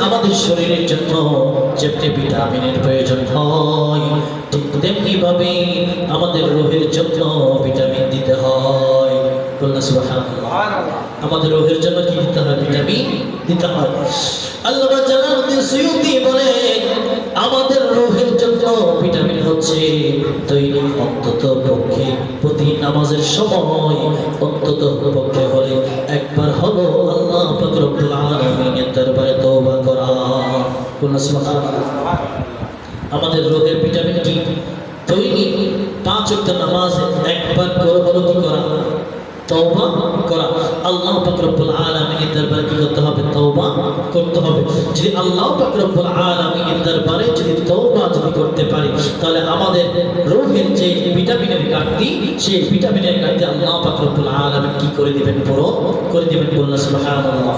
আমাদের ভিটামিনের প্রয়োজন হয় তেমনি ভাবে আমাদের রোহের জন্য ভিটামিন দিতে হয়। আমাদের রোগের জন্য কি দিতে হয়? ভিটামিন দিতে হয়। আল্লাহ ভিটামিন হচ্ছে। তৈরি অন্তত পক্ষে প্রতি নামাজের সময় অন্তত পক্ষে হলে একবার হলো আল্লাহ দরবারে তওবা করা। সুবহানাল্লাহ। আমাদের রোগের ভিটামিন কি? তৈরি পাঁচ ওয়াক্ত নামাজ একবার করে কি করা? তওবা করা। আল্লাহ পাক আলামিনের দরবারে কি করতে হবে? তওবা করতে হবে। যদি আল্লাহ পাক আলামিনের দরবারে যদি করতে পারি। তাহলে আমাদের রোগের যে ভিটামিনের ঘাটতি, সেই ভিটামিনের ঘাটতি আল্লাহ পাক আলম কি করে দেবেন বড় করে দিবেন বললাম সুবহানাল্লাহ।